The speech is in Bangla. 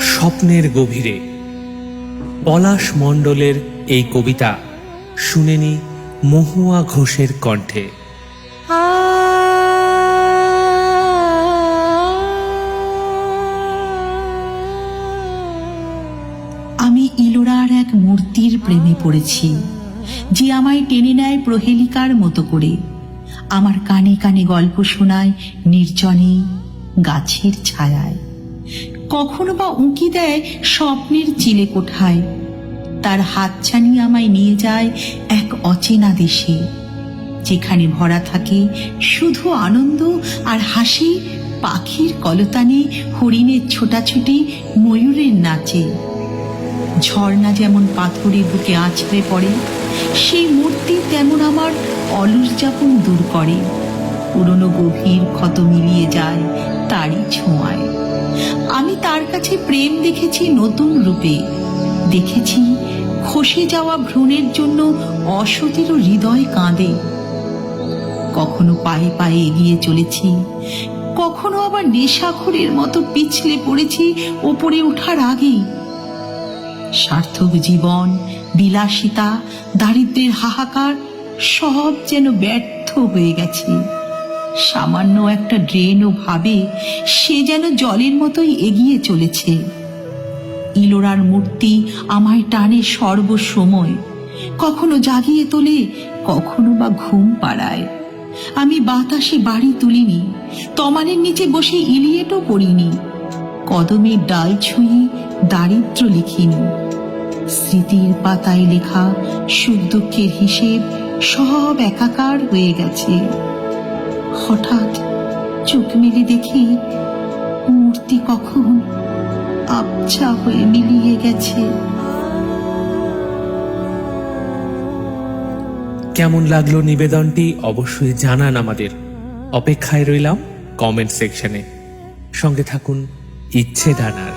স্বপ্নের গভীরে পলাশ মণ্ডলের এই কবিতা শুনেনি মহুয়া ঘোষের কণ্ঠে আমি ইলোরার এক মূর্তির প্রেমে পড়েছি যে আমায় টেনে নেয় প্রহেলিকার মতো করে আমার কানে কানে গল্প শোনায় নির্জনে গাছের ছায়ায়। কখনো বা উঁকি দেয় স্বপ্নের চিলে কোঠায়। তার হাতছানি আমায় নিয়ে যায় এক অচেনা দেশে, যেখানে ভরা থাকে শুধু আনন্দ আর হাসি পাখির কলতানে, হরিণের ছোটাছুটি, ময়ূরের নাচে। ঝর্ণা যেমন পাথরের বুকে আছড়ে পড়ে, সেই মূর্তি তেমন আমার অলস যাপন দূর করে। পুরনো গভীর ক্ষত মিলিয়ে যায় তারই ছোঁয়ায়। আমি তার কাছে প্রেম দেখেছি নতুন রূপে। দেখেছি খসে যাওয়া ভ্রূণের জন্য অসতির হৃদয় কাঁদে। কখনো পায়ে পায়ে এগিয়ে চলেছি, কখনো আবার নেশাখোরের মতো পিছলে পড়েছি ওপরে ওঠার আগেই সার্থক জীবন, বিলাসিতা, দারিদ্রের হাহাকার সব যেন ব্যর্থ হয়ে গেছে। সামান্য একটা ড্রেন ও ভাবে সে যেন জলের মতোই এগিয়ে চলেছে। ইলোরার মূর্তি আমায় টানে সর্বসময়। কখনো জাগিয়ে তোলে, কখনো বা ঘুম পাড়ায়। আমি বাতাসে বাড়ি তুলিনি, তমালের নিচে বসে ইলিয়েটও পড়িনি কদমের ডাল ছুঁয়ে দারিদ্র লিখিনি। স্মৃতির পাতায় লেখা সুখ দুঃখের হিসেব সব একাকার হয়ে গেছে। হঠাৎ চোখ মেলে দেখি মূর্তি কখন আবছা হয়ে মিলিয়ে গেছে। কেমন লাগল নিবেদনটি অবশ্যই জানান আমাদের। অপেক্ষায় রইলাম কমেন্ট সেকশনে। সঙ্গে থাকুন ইচ্ছে ডানার